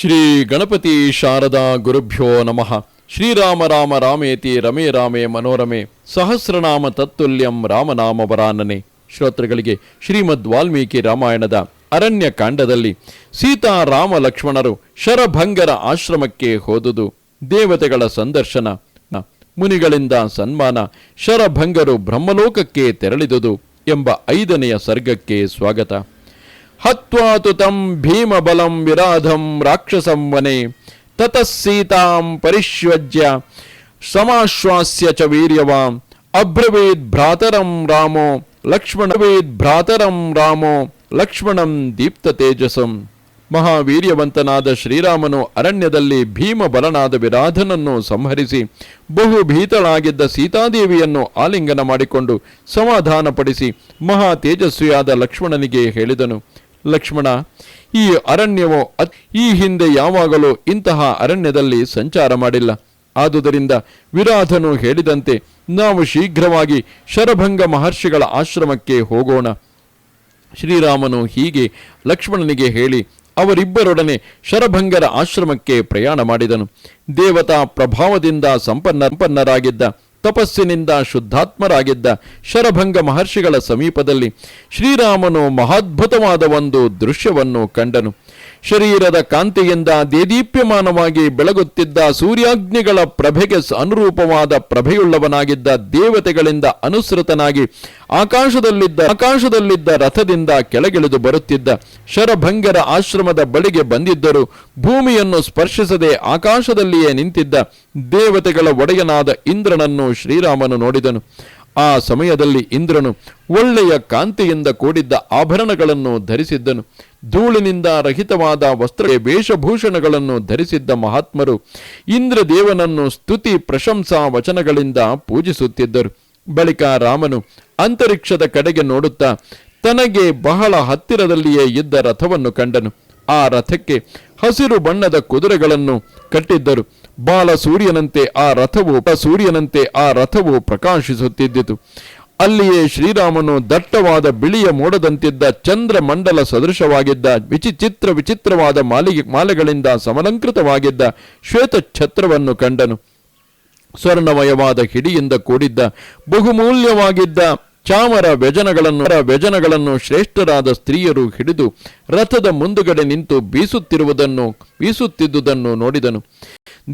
ಶ್ರೀ ಗಣಪತಿ ಶಾರದಾ ಗುರುಭ್ಯೋ ನಮಃ. ಶ್ರೀರಾಮ ರಾಮ ರಾಮೇತಿ ರಮೇ ರಾಮೇ ಮನೋರಮೆ. ಸಹಸ್ರನಾಮ ತತ್ತುಲ್ಯಂ ರಾಮನಾಮ ವರಾನನೆ. ಶ್ರೋತೃಗಳಿಗೆ ಶ್ರೀಮದ್ ವಾಲ್ಮೀಕಿ ರಾಮಾಯಣದ ಅರಣ್ಯ ಕಾಂಡದಲ್ಲಿ ಸೀತಾ ರಾಮ ಲಕ್ಷ್ಮಣರು ಶರಭಂಗರ ಆಶ್ರಮಕ್ಕೆ ಹೋದುದು. ದೇವತೆಗಳ ಸಂದರ್ಶನ. ಮುನಿಗಳಿಂದ ಸನ್ಮಾನ ಶರಭಂಗರು ಬ್ರಹ್ಮಲೋಕಕ್ಕೆ ತೆರಳಿದುದು ಎಂಬ ಐದನೆಯ ಸರ್ಗಕ್ಕೆ ಸ್ವಾಗತ. ಹತ್ವಾತು ತಂ ಭೀಮಬಲಂ ವಿರಾಧಂ ರಾಕ್ಷಸಂ ವನೆ ತತಃ ಸೀತಾಂ ಪರಿಶ್ವಜ್ಯ ಸಮಾಶ್ವಾಸ್ಯ ಚ ವೀರ್ಯವಾಂ ಅಬ್ರವೀದ್ ಭ್ರಾತರಂ ರಾಮೋ ಲಕ್ಷ್ಮಣವೇದ್ ಭ್ರಾತರಂ ರಾಮೋ ಲಕ್ಷ್ಮಣಂ ದೀಪ್ತ ತೇಜಸಂ. ಮಹಾವೀರ್ಯವಂತನಾದ ಶ್ರೀರಾಮನು ಅರಣ್ಯದಲ್ಲಿ ಭೀಮ ಬಲನಾದ ವಿರಾಧನನ್ನು ಸಂಹರಿಸಿ ಬಹು ಭೀತಳಾಗಿದ್ದ ಸೀತಾದೇವಿಯನ್ನು ಆಲಿಂಗನ ಮಾಡಿಕೊಂಡು ಸಮಾಧಾನಪಡಿಸಿ ಮಹಾ ತೇಜಸ್ವಿಯಾದ ಲಕ್ಷ್ಮಣನಿಗೆ ಹೇಳಿದನು. ಲಕ್ಷ್ಮಣ, ಈ ಅರಣ್ಯವು ಈ ಹಿಂದೆ ಯಾವಾಗಲೂ ಇಂತಹ ಅರಣ್ಯದಲ್ಲಿ ಸಂಚಾರ ಮಾಡಿಲ್ಲ. ಆದುದರಿಂದ ವಿರಾಧನು ಹೇಳಿದಂತೆ ನಾವು ಶೀಘ್ರವಾಗಿ ಶರಭಂಗ ಮಹರ್ಷಿಗಳ ಆಶ್ರಮಕ್ಕೆ ಹೋಗೋಣ. ಶ್ರೀರಾಮನು ಹೀಗೆ ಲಕ್ಷ್ಮಣನಿಗೆ ಹೇಳಿ ಅವರಿಬ್ಬರೊಡನೆ ಶರಭಂಗರ ಆಶ್ರಮಕ್ಕೆ ಪ್ರಯಾಣ ಮಾಡಿದನು. ದೇವತಾ ಪ್ರಭಾವದಿಂದ ಸಂಪನ್ನ, ಸಂಪನ್ನರಾಗಿದ್ದ ತಪಸ್ಸಿನಿಂದ ಶುದ್ಧಾತ್ಮರಾಗಿದ್ದ ಶರಭಂಗ ಮಹರ್ಷಿಗಳ ಸಮೀಪದಲ್ಲಿ ಶ್ರೀರಾಮನು ಮಹಾದ್ಭುತವಾದ ಒಂದು ದೃಶ್ಯವನ್ನು ಕಂಡನು. ಶರೀರದ ಕಾಂತಿಯಿಂದ ದೇದೀಪ್ಯಮಾನವಾಗಿ ಬೆಳಗುತ್ತಿದ್ದ ಸೂರ್ಯಾಗ್ನಿಗಳ ಪ್ರಭೆಗೆ ಅನುರೂಪವಾದ ಪ್ರಭೆಯುಳ್ಳವನಾಗಿದ್ದ ದೇವತೆಗಳಿಂದ ಅನುಸೃತನಾಗಿ ಆಕಾಶದಲ್ಲಿದ್ದ ಆಕಾಶದಲ್ಲಿದ್ದ ರಥದಿಂದ ಕೆಳಗಿಳಿದು ಬರುತ್ತಿದ್ದ ಶರಭಂಗರ ಆಶ್ರಮದ ಬಳಿಗೆ ಬಂದಿದ್ದರು ಭೂಮಿಯನ್ನು ಸ್ಪರ್ಶಿಸದೆ ಆಕಾಶದಲ್ಲಿಯೇ ನಿಂತಿದ್ದ ದೇವತೆಗಳ ಒಡೆಯನಾದ ಇಂದ್ರನನ್ನು ಶ್ರೀರಾಮನು ನೋಡಿದನು. ಆ ಸಮಯದಲ್ಲಿ ಇಂದ್ರನು ಒಳ್ಳೆಯ ಕಾಂತಿಯಿಂದ ಕೂಡಿದ್ದ ಆಭರಣಗಳನ್ನು ಧರಿಸಿದ್ದನು. ಧೂಳಿನಿಂದ ರಹಿತವಾದ ವಸ್ತ್ರ, ವೇಷಭೂಷಣಗಳನ್ನು ಧರಿಸಿದ್ದ ಮಹಾತ್ಮರು ಇಂದ್ರದೇವನನ್ನು ಸ್ತುತಿ, ಪ್ರಶಂಸಾ ವಚನಗಳಿಂದ ಪೂಜಿಸುತ್ತಿದ್ದರು. ಬಳಿಕ ರಾಮನು ಅಂತರಿಕ್ಷದ ಕಡೆಗೆ ನೋಡುತ್ತಾ ತನಗೆ ಬಹಳ ಹತ್ತಿರದಲ್ಲಿಯೇ ಇದ್ದ ರಥವನ್ನು ಕಂಡನು. ಆ ರಥಕ್ಕೆ ಹಸಿರು ಬಣ್ಣದ ಕುದುರೆಗಳನ್ನು ಕಟ್ಟಿದ್ದರು. ಬಾಲ ಸೂರ್ಯನಂತೆ ಆ ರಥವು ಸೂರ್ಯನಂತೆ ಆ ರಥವು ಪ್ರಕಾಶಿಸುತ್ತಿದ್ದಿತು. ಅಲ್ಲಿಯೇ ಶ್ರೀರಾಮನು ದಟ್ಟವಾದ ಬಿಳಿಯ ಮೋಡದಂತಿದ್ದ ಚಂದ್ರ ಮಂಡಲ ಸದೃಶವಾಗಿದ್ದ ವಿಚಿಚಿತ್ರ ವಿಚಿತ್ರವಾದ ಮಾಲಿಗೆ ಮಾಲೆಗಳಿಂದ ಸಮಲಂಕೃತವಾಗಿದ್ದ ಶ್ವೇತ ಛತ್ರವನ್ನು ಕಂಡನು. ಸ್ವರ್ಣಮಯವಾದ ಹಿಡಿಯಿಂದ ಕೂಡಿದ್ದ ಬಹುಮೂಲ್ಯವಾಗಿದ್ದ ಚಾಮರ ವ್ಯಜನಗಳನ್ನು ವ್ಯಜನಗಳನ್ನು ಶ್ರೇಷ್ಠರಾದ ಸ್ತ್ರೀಯರು ಹಿಡಿದು ರಥದ ಮುಂದುಗಡೆ ನಿಂತು ಬೀಸುತ್ತಿರುವುದನ್ನು, ಬೀಸುತ್ತಿದ್ದುದನ್ನು ನೋಡಿದನು.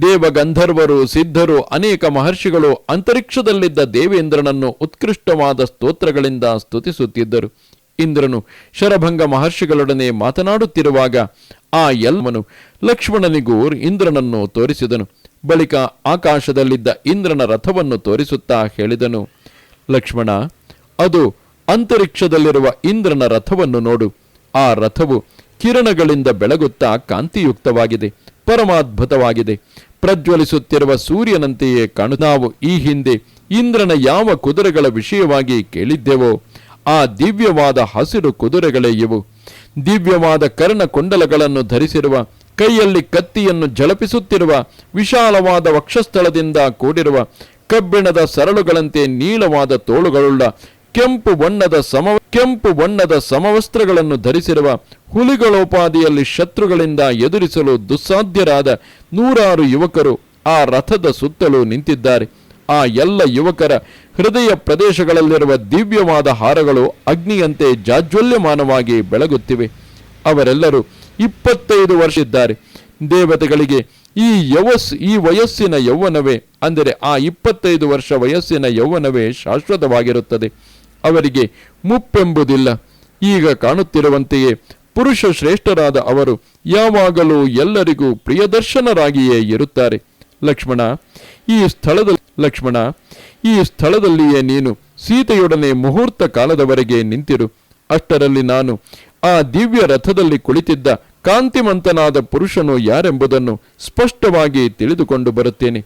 ದೇವಗಂಧರ್ವರು, ಸಿದ್ಧರು, ಅನೇಕ ಮಹರ್ಷಿಗಳು ಅಂತರಿಕ್ಷದಲ್ಲಿದ್ದ ದೇವೇಂದ್ರನನ್ನು ಉತ್ಕೃಷ್ಟವಾದ ಸ್ತೋತ್ರಗಳಿಂದ ಸ್ತುತಿಸುತ್ತಿದ್ದರು. ಇಂದ್ರನು ಶರಭಂಗ ಮಹರ್ಷಿಗಳೊಡನೆ ಮಾತನಾಡುತ್ತಿರುವಾಗ ಆ ಎಲ್ಲವನು ಲಕ್ಷ್ಮಣನಿಗೂ ಇಂದ್ರನನ್ನು ತೋರಿಸಿದನು. ಬಳಿಕ ಆಕಾಶದಲ್ಲಿದ್ದ ಇಂದ್ರನ ರಥವನ್ನು ತೋರಿಸುತ್ತಾ ಹೇಳಿದನು, ಲಕ್ಷ್ಮಣ ಅದು ಅಂತರಿಕ್ಷದಲ್ಲಿರುವ ಇಂದ್ರನ ರಥವನ್ನು ನೋಡು. ಆ ರಥವು ಕಿರಣಗಳಿಂದ ಬೆಳಗುತ್ತಾ ಕಾಂತಿಯುಕ್ತವಾಗಿದೆ, ಪರಮಾದ್ಭುತವಾಗಿದೆ. ಪ್ರಜ್ವಲಿಸುತ್ತಿರುವ ಸೂರ್ಯನಂತೆಯೇ ಕಾಣು. ನಾವು ಈ ಹಿಂದೆ ಇಂದ್ರನ ಯಾವ ಕುದುರೆಗಳ ವಿಷಯವಾಗಿ ಕೇಳಿದ್ದೆವೋ, ಆ ದಿವ್ಯವಾದ ಹಸಿರು ಕುದುರೆಗಳೇ ಇವು. ದಿವ್ಯವಾದ ಕರ್ಣಕುಂಡಲಗಳನ್ನು ಧರಿಸಿರುವ, ಕೈಯಲ್ಲಿ ಕತ್ತಿಯನ್ನು ಝಳಪಿಸುತ್ತಿರುವ ವಿಶಾಲವಾದ ವಕ್ಷಸ್ಥಳದಿಂದ ಕೂಡಿರುವ, ಕಬ್ಬಿಣದ ಸರಳುಗಳಂತೆ ನೀಳವಾದ ತೋಳುಗಳುಳ್ಳ ಕೆಂಪು ಬಣ್ಣದ ಸಮ, ಕೆಂಪು ಬಣ್ಣದ ಸಮವಸ್ತ್ರಗಳನ್ನು ಧರಿಸಿರುವ ಹುಲಿಗಳೋಪಾದಿಯಲ್ಲಿ ಶತ್ರುಗಳಿಂದ ಎದುರಿಸಲು ದುಸ್ಸಾಧ್ಯರಾದ ನೂರಾರು ಯುವಕರು ಆ ರಥದ ಸುತ್ತಲೂ ನಿಂತಿದ್ದಾರೆ. ಆ ಎಲ್ಲ ಯುವಕರ ಹೃದಯ ಪ್ರದೇಶಗಳಲ್ಲಿರುವ ದಿವ್ಯವಾದ ಹಾರಗಳು ಅಗ್ನಿಯಂತೆ ಜಾಜ್ವಲ್ಯಮಾನವಾಗಿ ಬೆಳಗುತ್ತಿವೆ. ಅವರೆಲ್ಲರೂ ಇಪ್ಪತ್ತೈದು ವರ್ಷ ಇದ್ದಾರೆ ದೇವತೆಗಳಿಗೆ ಈ ಯವಸ್, ಈ ವಯಸ್ಸಿನ ಯೌವನವೇ, ಅಂದರೆ ಆ ಇಪ್ಪತ್ತೈದು ವರ್ಷ ವಯಸ್ಸಿನ ಯೌವನವೇ ಶಾಶ್ವತವಾಗಿರುತ್ತದೆ. ಅವರಿಗೆ ಮುಪ್ಪೆಂಬುದಿಲ್ಲ. ಈಗ ಕಾಣುತ್ತಿರುವಂತೆಯೇ ಪುರುಷ ಶ್ರೇಷ್ಠರಾದ ಅವರು ಯಾವಾಗಲೂ ಎಲ್ಲರಿಗೂ ಪ್ರಿಯದರ್ಶನರಾಗಿಯೇ ಇರುತ್ತಾರೆ. ಲಕ್ಷ್ಮಣ, ಈ ಸ್ಥಳದಲ್ಲಿ, ಲಕ್ಷ್ಮಣ, ಈ ಸ್ಥಳದಲ್ಲಿಯೇ ನೀನು ಸೀತೆಯೊಡನೆ ಮುಹೂರ್ತ ಕಾಲದವರೆಗೆ ನಿಂತಿರು. ಅಷ್ಟರಲ್ಲಿ ನಾನು ಆ ದಿವ್ಯ ರಥದಲ್ಲಿ ಕುಳಿತಿದ್ದ ಕಾಂತಿಮಂತನಾದ ಪುರುಷನು ಯಾರೆಂಬುದನ್ನು ಸ್ಪಷ್ಟವಾಗಿ ತಿಳಿದುಕೊಂಡು ಬರುತ್ತೇನೆ.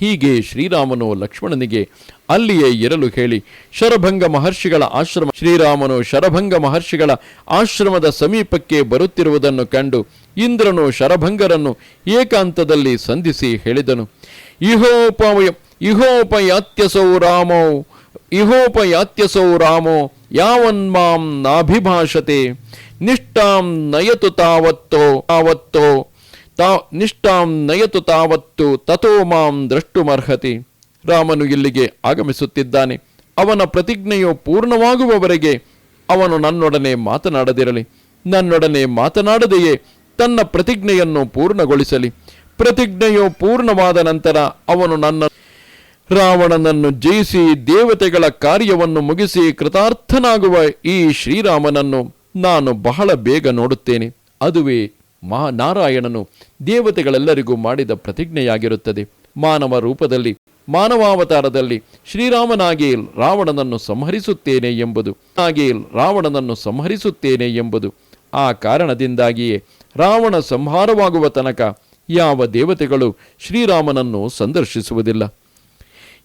ಹೀಗೆ ಶ್ರೀರಾಮನು ಲಕ್ಷ್ಮಣನಿಗೆ ಅಲ್ಲಿಯೇ ಇರಲು ಹೇಳಿ, ಶರಭಂಗ ಮಹರ್ಷಿಗಳ ಆಶ್ರಮ ಶ್ರೀರಾಮನು ಶರಭಂಗ ಮಹರ್ಷಿಗಳ ಆಶ್ರಮದ ಸಮೀಪಕ್ಕೆ ಬರುತ್ತಿರುವುದನ್ನು ಕಂಡು ಇಂದ್ರನು ಶರಭಂಗರನ್ನು ಏಕಾಂತದಲ್ಲಿ ಸಂಧಿಸಿ ಹೇಳಿದನು ಇಹೋಪಯ ಇಹೋಪಯಾತ್ಯಸೌ ರಾಮೋ ಇಹೋಪಯಾತ್ಯಸೌ ರಾಮೋ ಯಾವನ್ಮಾಂ ನಾಭಿಭಾಷತೆ, ನಿಷ್ಠಾಂ ನಯತು ತಾವತ್ತೋ ತಾವತ್ತೋ ತಾ ನಿಷ್ಠಾಂ ನಯತು ತಾವತ್ತು ತಥೋ ಮಾಂ ದ್ರಷ್ಟುಮರ್ಹತಿ. ರಾಮನು ಇಲ್ಲಿಗೆ ಆಗಮಿಸುತ್ತಿದ್ದಾನೆ. ಅವನ ಪ್ರತಿಜ್ಞೆಯು ಪೂರ್ಣವಾಗುವವರೆಗೆ ಅವನು ನನ್ನೊಡನೆ ಮಾತನಾಡದಿರಲಿ. ನನ್ನೊಡನೆ ಮಾತನಾಡದೆಯೇ ತನ್ನ ಪ್ರತಿಜ್ಞೆಯನ್ನು ಪೂರ್ಣಗೊಳಿಸಲಿ. ಪ್ರತಿಜ್ಞೆಯು ಪೂರ್ಣವಾದ ನಂತರ ಅವನು ನನ್ನ ರಾವಣನನ್ನು ಜಯಿಸಿ ದೇವತೆಗಳ ಕಾರ್ಯವನ್ನು ಮುಗಿಸಿ ಕೃತಾರ್ಥನಾಗುವ ಈ ಶ್ರೀರಾಮನನ್ನು ನಾನು ಬಹಳ ಬೇಗ ನೋಡುತ್ತೇನೆ. ಅದುವೇ ಮಹಾ ನಾರಾಯಣನು ದೇವತೆಗಳೆಲ್ಲರಿಗೂ ಮಾಡಿದ ಪ್ರತಿಜ್ಞೆಯಾಗಿರುತ್ತದೆ. ಮಾನವ ರೂಪದಲ್ಲಿ, ಮಾನವಾವತಾರದಲ್ಲಿ ಶ್ರೀರಾಮನಾಗಿ ರಾವಣನನ್ನು ಸಂಹರಿಸುತ್ತೇನೆ ಎಂಬುದು ಹಾಗೆ ರಾವಣನನ್ನು ಸಂಹರಿಸುತ್ತೇನೆ ಎಂಬುದು. ಆ ಕಾರಣದಿಂದಾಗಿಯೇ ರಾವಣ ಸಂಹಾರವಾಗುವ ತನಕ ಯಾವ ದೇವತೆಗಳು ಶ್ರೀರಾಮನನ್ನು ಸಂದರ್ಶಿಸುವುದಿಲ್ಲ.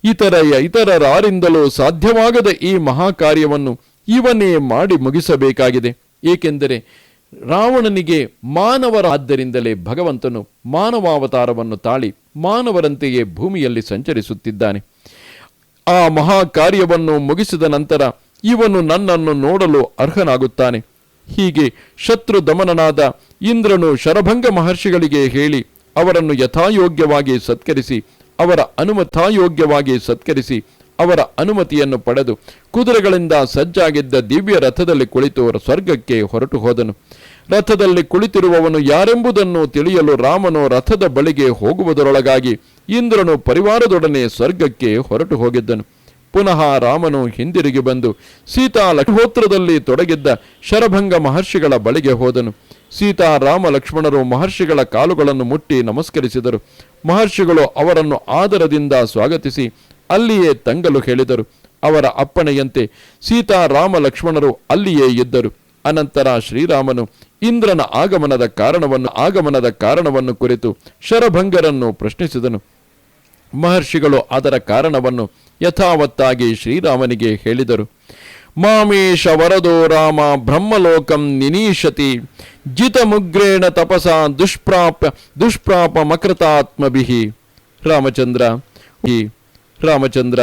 ಇತರ ಇತರರಾರಿಂದಲೂ ಸಾಧ್ಯವಾಗದ ಈ ಮಹಾಕಾರ್ಯವನ್ನು ಇವನೇ ಮಾಡಿ ಮುಗಿಸಬೇಕಾಗಿದೆ. ಏಕೆಂದರೆ ರಾವಣನಿಗೆ ಮಾನವರ ಆದ್ದರಿಂದಲೇ ಭಗವಂತನು ಮಾನವಾವತಾರವನ್ನು ತಾಳಿ ಮಾನವರಂತೆಯೇ ಭೂಮಿಯಲ್ಲಿ ಸಂಚರಿಸುತ್ತಿದ್ದಾನೆ. ಆ ಮಹಾ ಕಾರ್ಯವನ್ನು ಮುಗಿಸಿದ ನಂತರ ಇವನು ನನ್ನನ್ನು ನೋಡಲು ಅರ್ಹನಾಗುತ್ತಾನೆ. ಹೀಗೆ ಶತ್ರು ದಮನನಾದ ಇಂದ್ರನು ಶರಭಂಗ ಮಹರ್ಷಿಗಳಿಗೆ ಹೇಳಿ ಅವರನ್ನು ಯಥಾಯೋಗ್ಯವಾಗಿ ಸತ್ಕರಿಸಿ, ಅವರ ಅನುಮತಾಯೋಗ್ಯವಾಗಿ ಸತ್ಕರಿಸಿ, ಅವರ ಅನುಮತಿಯನ್ನು ಪಡೆದು ಕುದುರೆಗಳಿಂದ ಸಜ್ಜಾಗಿದ್ದ ದಿವ್ಯ ರಥದಲ್ಲಿ ಕುಳಿತು ಸ್ವರ್ಗಕ್ಕೆ ಹೊರಟು ಹೋದನು. ರಥದಲ್ಲಿ ಕುಳಿತಿರುವವನು ಯಾರೆಂಬುದನ್ನು ತಿಳಿಯಲು ರಾಮನು ರಥದ ಬಳಿಗೆ ಹೋಗುವುದರೊಳಗಾಗಿ ಇಂದ್ರನು ಪರಿವಾರದೊಡನೆ ಸ್ವರ್ಗಕ್ಕೆ ಹೊರಟು ಹೋಗಿದ್ದನು. ಪುನಃ ರಾಮನು ಹಿಂದಿರುಗಿ ಬಂದು ಸೀತಾ ಲಕ್ಷ್ಮೋತ್ರದಲ್ಲಿ ತೊಡಗಿದ್ದ ಶರಭಂಗ ಮಹರ್ಷಿಗಳ ಬಳಿಗೆ ಹೋದನು. ಸೀತಾ ರಾಮ ಲಕ್ಷ್ಮಣರು ಮಹರ್ಷಿಗಳ ಕಾಲುಗಳನ್ನು ಮುಟ್ಟಿ ನಮಸ್ಕರಿಸಿದರು. ಮಹರ್ಷಿಗಳು ಅವರನ್ನು ಆದರದಿಂದ ಸ್ವಾಗತಿಸಿ ಅಲ್ಲಿಯೇ ತಂಗಲು ಹೇಳಿದರು. ಅವರ ಅಪ್ಪಣೆಯಂತೆ ಸೀತಾ ರಾಮ ಲಕ್ಷ್ಮಣರು ಅಲ್ಲಿಯೇ ಇದ್ದರು. ಅನಂತರ ಶ್ರೀರಾಮನು ಇಂದ್ರನ ಆಗಮನದ ಕಾರಣವನ್ನು ಆಗಮನದ ಕಾರಣವನ್ನು ಕುರಿತು ಶರಭಂಗರನ್ನು ಪ್ರಶ್ನಿಸಿದನು. ಮಹರ್ಷಿಗಳು ಅದರ ಕಾರಣವನ್ನು ಯಥಾವತ್ತಾಗಿ ಶ್ರೀರಾಮನಿಗೆ ಹೇಳಿದರು. ಮಾಮೇಶ ವರದೋ ರಾಮ ಬ್ರಹ್ಮಲೋಕಂ ನಿನೀಶತಿ, ಜಿತಮುಗ್ರೇಣ ತಪಸ ದುಷ್ಪ್ರಾಪ ದುಷ್ಪ್ರಾಪ ಮಕೃತಾತ್ಮಭಿಹಿ. ರಾಮಚಂದ್ರ ರಾಮಚಂದ್ರ,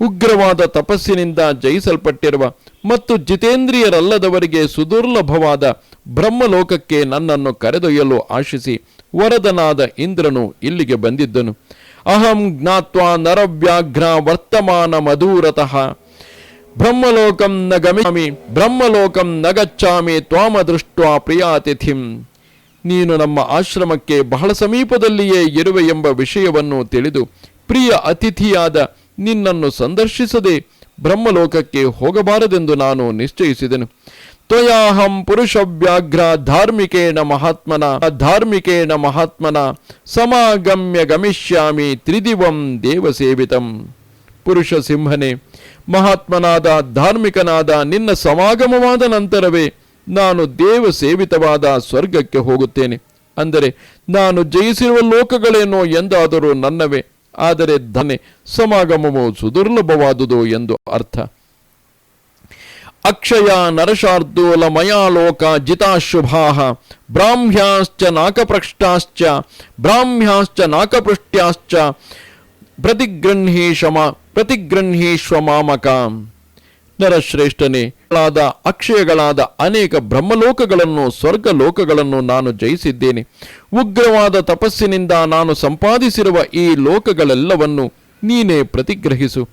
ಉಗ್ರವಾದ ತಪಸ್ಸಿನಿಂದ ಜಯಿಸಲ್ಪಟ್ಟಿರುವ ಮತ್ತು ಜಿತೇಂದ್ರಿಯರಲ್ಲದವರಿಗೆ ಸುದುರ್ಲಭವಾದ ಬ್ರಹ್ಮಲೋಕಕ್ಕೆ ನನ್ನನ್ನು ಕರೆದೊಯ್ಯಲು ಆಶಿಸಿ ವರದನಾದ ಇಂದ್ರನು ಇಲ್ಲಿಗೆ ಬಂದಿದ್ದನು. ಅಹಂ ಜ್ಞಾತ್ವಾ ನರವ್ಯಾಘ್ರ ವರ್ತಮಾನ ಮಧೂರತಃ. ಬ್ರಹ್ಮಲೋಕಂ ನ ಗಮಿ ಬ್ರಹ್ಮಲೋಕಂ ನ ಗಚ್ಚಾಮಿ ತ್ವಾಮ ದೃಷ್ಟ್ವಾ ಪ್ರಿಯಾತಿಥಿಂ ನೀನು ನಮ್ಮ ಆಶ್ರಮಕ್ಕೆ ಬಹಳ ಸಮೀಪದಲ್ಲಿಯೇ ಇರುವೆ ಎಂಬ ವಿಷಯವನ್ನು ತಿಳಿದು ಪ್ರಿಯ ಅತಿಥಿಯಾದ ನಿನ್ನನ್ನು ಸಂದರ್ಶಿಸದೆ ಬ್ರಹ್ಮಲೋಕಕ್ಕೆ ಹೋಗಬಾರದೆಂದು ನಾನು ನಿಶ್ಚಯಿಸಿದೆನು. ತ್ವಯಾಹಂ ಪುರುಷವ್ಯಾಘ್ರ ಧಾರ್ಮಿಕೇಣ ಮಹಾತ್ಮನ ಧಾರ್ಮಿಕೇಣ ಮಹಾತ್ಮನ, ಸಮಾಗಮ್ಯ ಗಮಿಷ್ಯಾಮಿ ತ್ರಿದಿವಂ ದೇವಸೇವಿತಂ. ಪುರುಷ ಸಿಂಹನೆ, ಮಹಾತ್ಮನಾದ, ಧಾರ್ಮಿಕನಾದ ನಿನ್ನ ಸಮಾಗಮವಾದ ನಂತರವೇ ನಾನು ದೇವ ಸೇವಿತವಾದ ಸ್ವರ್ಗಕ್ಕೆ ಹೋಗುತ್ತೇನೆ. ಅಂದರೆ, ನಾನು ಜಯಿಸಿರುವ ಲೋಕಗಳೇನೋ ಎಂದಾದರೂ ನನ್ನವೇ. ಆದರೆ ಧನೆ ಸಮಾಗಮವು ಸುದುರ್ಲಭವಾದುದು ಎಂದು ಅರ್ಥ. ಅಕ್ಷಯ ನರಶಾರ್ದೂಲ ಮಯಾಲೋಕ ಜಿತಾಶುಭಾ ಬ್ರಾಹ್ಮ್ಯಾಶ್ಚ ನಾಕಪೃಷ್ಟಾಶ್ಚ ಬ್ರಾಹ್ಮ್ಯಾಶ್ಚ ನಾಕಪೃಷ್ಟ್ಯಾಶ್ಚ ಪ್ರತಿಗೃಹೀಶಮ ಪ್ರತಿಗೃಹೀಶ್ವ ಮಾಮಕ. ನರಶ್ರೇಷ್ಠನೇ. ಗಳಾದ ಅಕ್ಷಯಗಳಾದ ಅನೇಕ ಬ್ರಹ್ಮಲೋಕಗಳನ್ನು ಸ್ವರ್ಗ ಲೋಕಗಳನ್ನು ನಾನು ಜಯಿಸಿದ್ದೇನೆ. ಉಗ್ರವಾದ ತಪಸ್ಸಿನಿಂದ ನಾನು ಸಂಪಾದಿಸಿರುವ ಈ ಲೋಕಗಳೆಲ್ಲವನ್ನು ನೀನೇ ಪ್ರತಿಗ್ರಹಿಸು.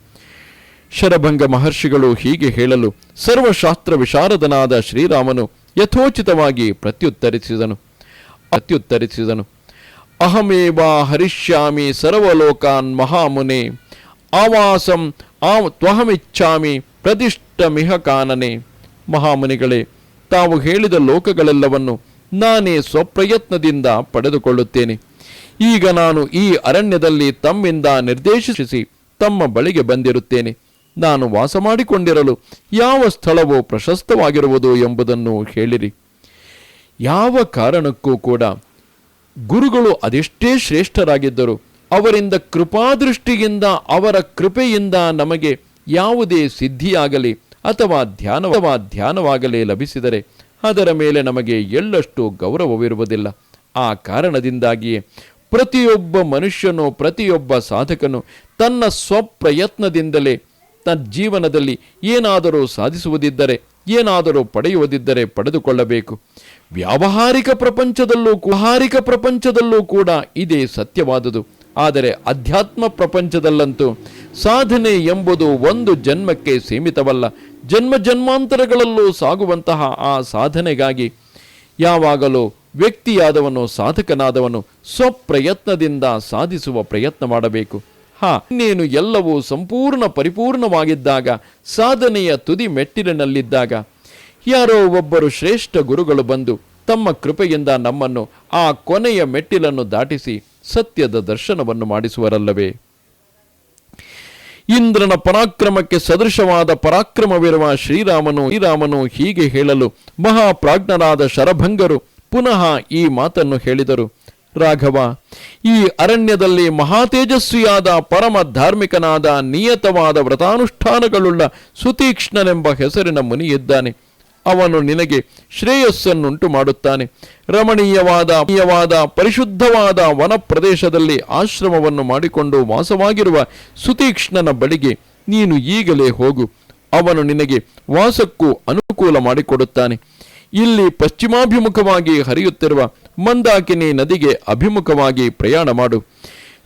ಶರಭಂಗ ಮಹರ್ಷಿಗಳು ಹೀಗೆ ಹೇಳಲು ಸರ್ವಶಾಸ್ತ್ರ ವಿಶಾರದನಾದ ಶ್ರೀರಾಮನು ಯಥೋಚಿತವಾಗಿ ಪ್ರತ್ಯುತ್ತರಿಸಿದನು. ಪ್ರತ್ಯುತ್ತರಿಸಿದನು. ಅಹಮೇವಾ ಹರಿಷ್ಯಾಮಿ ಸರ್ವಲೋಕಾನ್ ಮಹಾಮುನೆ. ಆವಾಸಂ ಆ ತ್ವಹಮಿಚ್ಛಾಮಿ ಪ್ರತಿಷ್ಠಮಿಹ ಕಾನನೆ. ಮಹಾಮುನಿಗಳೇ, ತಾವು ಹೇಳಿದ ಲೋಕಗಳೆಲ್ಲವನ್ನು ನಾನೇ ಸ್ವಪ್ರಯತ್ನದಿಂದ ಪಡೆದುಕೊಳ್ಳುತ್ತೇನೆ. ಈಗ ನಾನು ಈ ಅರಣ್ಯದಲ್ಲಿ ತಮ್ಮಿಂದ ನಿರ್ದೇಶಿಸಿ ತಮ್ಮ ಬಳಿಗೆ ಬಂದಿರುತ್ತೇನೆ. ನಾನು ವಾಸ ಮಾಡಿಕೊಂಡಿರಲು ಯಾವ ಸ್ಥಳವು ಪ್ರಶಸ್ತವಾಗಿರುವುದು ಎಂಬುದನ್ನು ಹೇಳಿರಿ. ಯಾವ ಕಾರಣಕ್ಕೂ ಕೂಡ ಗುರುಗಳು ಅದೆಷ್ಟೇ ಶ್ರೇಷ್ಠರಾಗಿದ್ದರು ಅವರಿಂದ ಕೃಪಾದೃಷ್ಟಿಯಿಂದ ಅವರ ಕೃಪೆಯಿಂದ ನಮಗೆ ಯಾವುದೇ ಸಿದ್ಧಿಯಾಗಲಿ ಅಥವಾ ಧ್ಯಾನ ಅಥವಾ ಧ್ಯಾನವಾಗಲಿ ಲಭಿಸಿದರೆ ಅದರ ಮೇಲೆ ನಮಗೆ ಎಳ್ಳಷ್ಟು ಗೌರವವಿರುವುದಿಲ್ಲ. ಆ ಕಾರಣದಿಂದಾಗಿಯೇ ಪ್ರತಿಯೊಬ್ಬ ಮನುಷ್ಯನು, ಪ್ರತಿಯೊಬ್ಬ ಸಾಧಕನು ತನ್ನ ಸ್ವಪ್ರಯತ್ನದಿಂದಲೇ ತನ್ನ ಜೀವನದಲ್ಲಿ ಏನಾದರೂ ಸಾಧಿಸುವುದಿದ್ದರೆ, ಏನಾದರೂ ಪಡೆಯುವುದಿದ್ದರೆ ಪಡೆದುಕೊಳ್ಳಬೇಕು. ವ್ಯಾವಹಾರಿಕ ಪ್ರಪಂಚದಲ್ಲೂ ಕುಹಾರಿಕ ಪ್ರಪಂಚದಲ್ಲೂ ಕೂಡ ಇದೇ ಸತ್ಯವಾದುದು. ಆದರೆ ಅಧ್ಯಾತ್ಮ ಪ್ರಪಂಚದಲ್ಲಂತೂ ಸಾಧನೆ ಎಂಬುದು ಒಂದು ಜನ್ಮಕ್ಕೆ ಸೀಮಿತವಲ್ಲ. ಜನ್ಮ ಜನ್ಮಾಂತರಗಳಲ್ಲೂ ಸಾಗುವಂತಹ ಆ ಸಾಧನೆಗಾಗಿ ಯಾವಾಗಲೂ ವ್ಯಕ್ತಿಯಾದವನು, ಸಾಧಕನಾದವನು ಸ್ವಪ್ರಯತ್ನದಿಂದ ಸಾಧಿಸುವ ಪ್ರಯತ್ನ ಮಾಡಬೇಕು. ಹಾ, ಇನ್ನೇನು ಎಲ್ಲವೂ ಸಂಪೂರ್ಣ ಪರಿಪೂರ್ಣವಾಗಿದ್ದಾಗ, ಸಾಧನೆಯ ತುದಿ ಮೆಟ್ಟಿಲಿನಲ್ಲಿದ್ದಾಗ, ಯಾರೋ ಒಬ್ಬರು ಶ್ರೇಷ್ಠ ಗುರುಗಳು ಬಂದು ತಮ್ಮ ಕೃಪೆಯಿಂದ ನಮ್ಮನ್ನು ಆ ಕೊನೆಯ ಮೆಟ್ಟಿಲನ್ನು ದಾಟಿಸಿ ಸತ್ಯದ ದರ್ಶನವನ್ನು ಮಾಡಿಸುವರಲ್ಲವೇ. ಇಂದ್ರನ ಪರಾಕ್ರಮಕ್ಕೆ ಸದೃಶವಾದ ಪರಾಕ್ರಮವಿರುವ ಶ್ರೀರಾಮನು ಶ್ರೀರಾಮನು ಹೀಗೆ ಹೇಳಲು ಮಹಾಪ್ರಾಜ್ಞರಾದ ಶರಭಂಗರು ಪುನಃ ಈ ಮಾತನ್ನು ಹೇಳಿದರು. ರಾಘವ, ಈ ಅರಣ್ಯದಲ್ಲಿ ಮಹಾತೇಜಸ್ವಿಯಾದ ಪರಮ ಧಾರ್ಮಿಕನಾದ ನಿಯತವಾದ ವ್ರತಾನುಷ್ಠಾನಗಳುಳ್ಳ ಸುತೀಕ್ಷ್ಣನೆಂಬ ಹೆಸರಿನ ಮುನಿಯಿದ್ದಾನೆ. ಅವನು ನಿನಗೆ ಶ್ರೇಯಸ್ಸನ್ನುಂಟು ಮಾಡುತ್ತಾನೆ. ರಮಣೀಯವಾದ, ಪ್ರಿಯವಾದ, ಪರಿಶುದ್ಧವಾದ ವನ ಪ್ರದೇಶದಲ್ಲಿ ಆಶ್ರಮವನ್ನು ಮಾಡಿಕೊಂಡು ವಾಸವಾಗಿರುವ ಸುತೀಕ್ಷ್ಣನ ಬಳಿಗೆ ನೀನು ಈಗಲೇ ಹೋಗು. ಅವನು ನಿನಗೆ ವಾಸಕ್ಕೂ ಅನುಕೂಲ ಮಾಡಿಕೊಡುತ್ತಾನೆ. ಇಲ್ಲಿ ಪಶ್ಚಿಮಾಭಿಮುಖವಾಗಿ ಹರಿಯುತ್ತಿರುವ ಮಂದಾಕಿನಿ ನದಿಗೆ ಅಭಿಮುಖವಾಗಿ ಪ್ರಯಾಣ ಮಾಡು.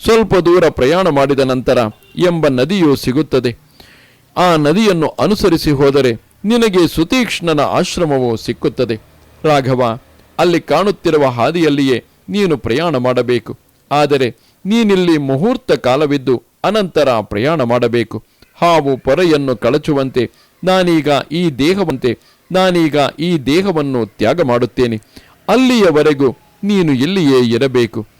ಸ್ವಲ್ಪ ದೂರ ಪ್ರಯಾಣ ಮಾಡಿದ ನಂತರ ಎಂಬ ನದಿಯು ಸಿಗುತ್ತದೆ. ಆ ನದಿಯನ್ನು ಅನುಸರಿಸಿ ಹೋದರೆ ನಿನಗೆ ಸುತೀಕ್ಷ್ಣನ ಆಶ್ರಮವು ಸಿಕ್ಕುತ್ತದೆ. ರಾಘವ, ಅಲ್ಲಿ ಕಾಣುತ್ತಿರುವ ಹಾದಿಯಲ್ಲಿಯೇ ನೀನು ಪ್ರಯಾಣ ಮಾಡಬೇಕು. ಆದರೆ ನೀನಿಲ್ಲಿ ಮುಹೂರ್ತ ಕಾಲವಿದ್ದು ಅನಂತರ ಪ್ರಯಾಣ ಮಾಡಬೇಕು. ಹಾವು ಪೊರೆಯನ್ನು ಕಳಚುವಂತೆ ನಾನೀಗ ಈ ದೇಹವಂತೆ, ನಾನೀಗ ಈ ದೇಹವನ್ನು ತ್ಯಾಗ ಮಾಡುತ್ತೇನೆ. ಅಲ್ಲಿಯವರೆಗೂ ನೀನು ಇಲ್ಲಿಯೇ ಇರಬೇಕು.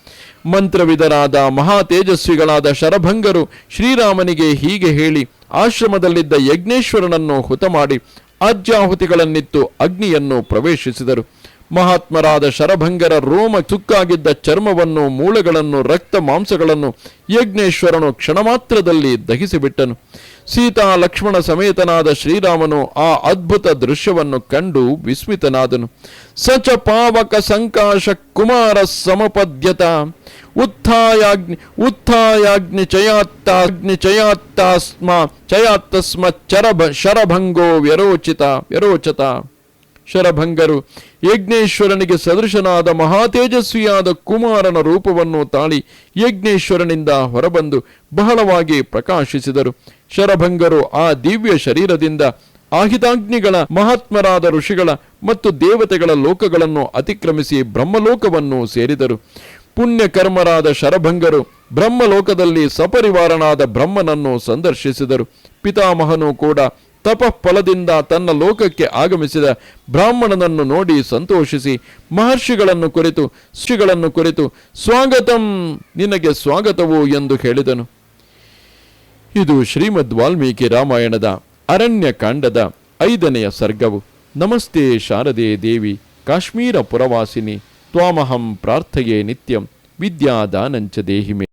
ಮಂತ್ರವಿದರಾದ ಮಹಾ ತೇಜಸ್ವಿಗಳಾದ ಶರಭಂಗರು ಶ್ರೀರಾಮನಿಗೆ ಹೀಗೆ ಹೇಳಿ ಆಶ್ರಮದಲ್ಲಿದ್ದ ಯಜ್ಞೇಶ್ವರನನ್ನು ಹುತ ಮಾಡಿ ಆಜ್ಯಾಹುತಿಗಳನ್ನಿತ್ತು ಅಗ್ನಿಯನ್ನು ಪ್ರವೇಶಿಸಿದರು. ಮಹಾತ್ಮರಾದ ಶರಭಂಗರ ರೋಮ ತುಕ್ಕಾಗಿದ್ದ ಚರ್ಮವನ್ನು, ಮೂಳೆಗಳನ್ನು, ರಕ್ತ ಮಾಂಸಗಳನ್ನು ಯಜ್ಞೇಶ್ವರನು ಕ್ಷಣಮಾತ್ರದಲ್ಲಿ ದಹಿಸಿಬಿಟ್ಟನು. ಸೀತಾ ಲಕ್ಷ್ಮಣ ಸಮೇತನಾದ ಶ್ರೀರಾಮನು ಆ ಅದ್ಭುತ ದೃಶ್ಯವನ್ನು ಕಂಡು ವಿಸ್ಮಿತನಾದನು. ಸಚ ಪಾವಕ ಸಂಕಾಶ ಕುಮಾರ ಸಮಪದ್ಯತ, ಉತ್ಥಾಯಾಗ್ನಿ ಉತ್ಥಾಯಾಗ್ನಿ ಚಯಾತ್ತಾಗ್ನಿ ಚಯಾತ್ತಾಸ್ಮ ಚಯಾತ್ತಸ್ಮ ಚರಭ, ಶರಭಂಗೋ ವ್ಯರೋಚಿತ, ವ್ಯರೋಚತ. ಶರಭಂಗರು ಯಜ್ಞೇಶ್ವರನಿಗೆ ಸದೃಶನಾದ ಮಹಾತೇಜಸ್ವಿಯಾದ ಕುಮಾರನ ರೂಪವನ್ನು ತಾಳಿ ಯಜ್ಞೇಶ್ವರನಿಂದ ಹೊರಬಂದು ಬಹಳವಾಗಿ ಪ್ರಕಾಶಿಸಿದರು. ಶರಭಂಗರು ಆ ದಿವ್ಯ ಶರೀರದಿಂದ ಆಹಿತಾಗ್ನಿಗಳ, ಮಹಾತ್ಮರಾದ ಋಷಿಗಳ ಮತ್ತು ದೇವತೆಗಳ ಲೋಕಗಳನ್ನು ಅತಿಕ್ರಮಿಸಿ ಬ್ರಹ್ಮಲೋಕವನ್ನು ಸೇರಿದರು. ಪುಣ್ಯಕರ್ಮರಾದ ಶರಭಂಗರು ಬ್ರಹ್ಮಲೋಕದಲ್ಲಿ ಸಪರಿವಾರನಾದ ಬ್ರಹ್ಮನನ್ನು ಸಂದರ್ಶಿಸಿದರು. ಪಿತಾಮಹನು ಕೂಡ ತಪಃಫಲದಿಂದ ತನ್ನ ಲೋಕಕ್ಕೆ ಆಗಮಿಸಿದ ಬ್ರಾಹ್ಮಣನನ್ನು ನೋಡಿ ಸಂತೋಷಿಸಿ ಮಹರ್ಷಿಗಳನ್ನು ಕುರಿತು ಶ್ರೀಗಳನ್ನು ಕುರಿತು ಸ್ವಾಗತಂ, ನಿನಗೆ ಸ್ವಾಗತವು ಎಂದು ಹೇಳಿದನು. ಇದು ಶ್ರೀಮದ್ ವಾಲ್ಮೀಕಿ ರಾಮಾಯಣದ ಅರಣ್ಯ ಕಾಂಡದ ಐದನೆಯ ಸರ್ಗವು. ನಮಸ್ತೆ ಶಾರದೆ ದೇವಿ, ಕಾಶ್ಮೀರ ಪುರವಾಸಿನಿ, ತ್ವಾಮಹಂ ಪ್ರಾರ್ಥಯೇ ನಿತ್ಯಂ, ವಿದ್ಯಾದಾನಂಚ ದೇಹಿಮೆ.